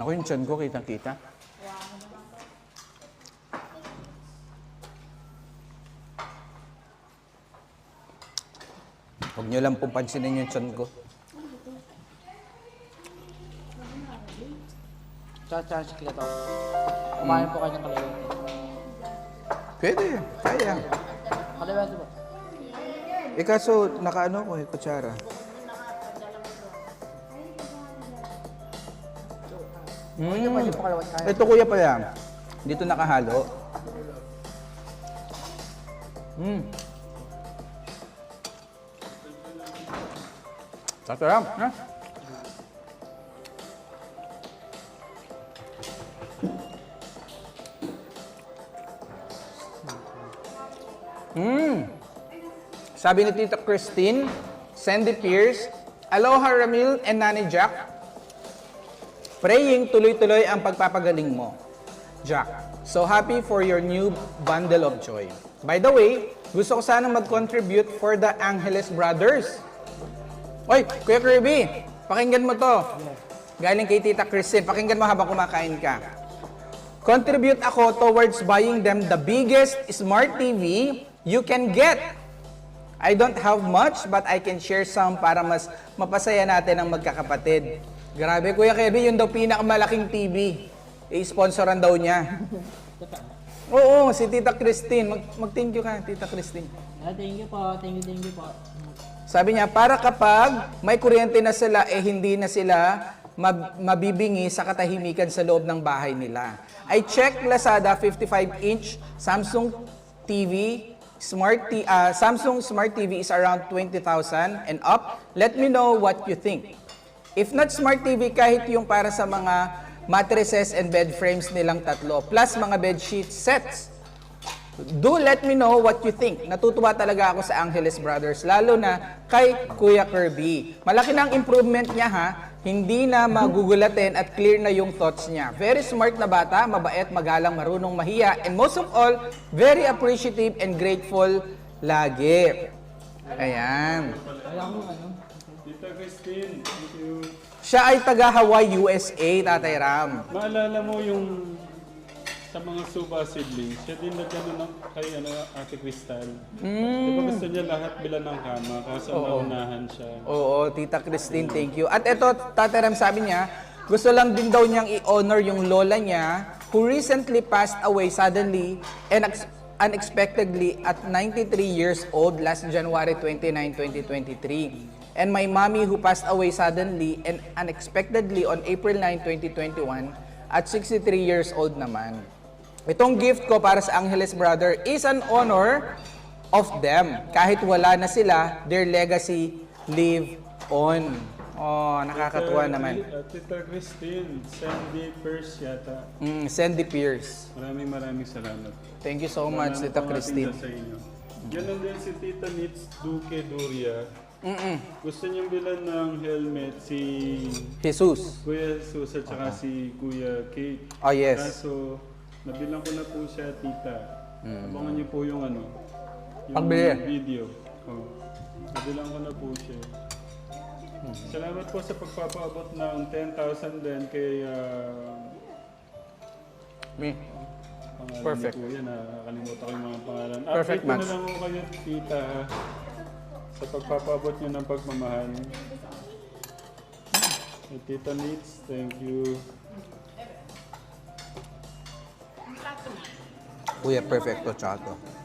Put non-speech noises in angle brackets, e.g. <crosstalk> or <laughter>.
Ako yung tiyan ko, kitang-kita. Huwag niyo lang pong pansinin yung tiyan ko. Tsaka tsaka si Kila to. Kumain po kayo ng kaliwete. Pwede, kaya. Kaliwete po. Eh kaso, nakaano ko eh, kutsara. Mm. pwede po kaliwete kaya. Ito kuya pala. Dito nakahalo. Mm. Sarap, ha? Mm. Sabi ni Tita Christine, Sandy Pierce, Aloha Ramil and Nani Jack, Praying tuloy-tuloy ang pagpapagaling mo. Jack, so happy for your new bundle of joy. By the way, gusto ko sanang mag-contribute for the Angeles Brothers. Oy, Kuya Kirby, pakinggan mo to. Galing kay Tita Christine, pakinggan mo habang kumakain ka. Contribute ako towards buying them the biggest smart TV you can get. I don't have much, but I can share some para mas mapasaya natin ang magkakapatid. Grabe, Kuya Kevin, yun daw pinakamalaking TV. I-sponsoran daw niya. <laughs> Oo, si Tita Christine. Mag- Mag-thank you ka, Tita Christine. Ah, thank you po. Thank you, thank you po. Sabi niya, para kapag may kuryente na sila, eh hindi na sila mab- mabibingi sa katahimikan sa loob ng bahay nila. I checked Lazada 55-inch Samsung TV, Smart T- ah, Samsung Smart TV is around 20,000 and up. Let me know what you think. If not Smart TV, kahit yung para sa mga mattresses and bed frames nilang tatlo, plus mga bed sheet sets, Do let me know what you think. Natutuwa talaga ako sa Angeles Brothers, lalo na kay Kuya Kirby. Malaki na ang improvement niya ha. Hindi na magugulatin at clear na yung thoughts niya. Very smart na bata, mabait, magalang, marunong mahiya, and most of all, very appreciative and grateful lagi. Ayan. Ano? Tita Christine, thank you. Siya ay taga Hawaii, USA, Tatay Ram. Maalala mo yung sa mga suba siblings, siya din nagano ng kay ano, Ate Crystal. Di ba gusto niya lahat bilan ng kama, kaso naunahan siya. Oo, Tita Christine, thank you. At ito, Tatay Ram sabi niya, gusto lang din daw niyang i-honor yung lola niya who recently passed away suddenly and ex- unexpectedly at 93 years old last January 29, 2023. And my mommy who passed away suddenly and unexpectedly on April 9, 2021 at 63 years old naman. Itong gift ko para sa Angeles Brother is an honor of them. Kahit wala na sila, their legacy live on. Oh, nakakatuwa Tita- naman. uh, Tita Christine, Sandy First yata. Mm, Sandy Pierce. Maraming maraming salamat. Thank you so much, Tita Christine. Sa inyo. Ganun din si Tita Nits Duque Duria. Mm-mm. Gusto niyang bilan ng helmet si Jesus. Kuya Jesus at saka si Kuya Kate. Oh, yes. Kaso, nabilang ko na po siya, tita. Abangan niyo po yung ano, yung Pagbili. video. Oh. Nabilang ko na po siya. Salamat po sa pagpapaabot ng 10,000 din kay ah, Me. pangalan Perfect. ni Kuya, nakakalimutan ko yung mga pangalan. Perfect Update ko match. na lang ko kayo, tita, ha, sa pagpapaabot niyo ng pagmamahal. Kay Tita Nits, thank you. Kuya, perfecto, chato.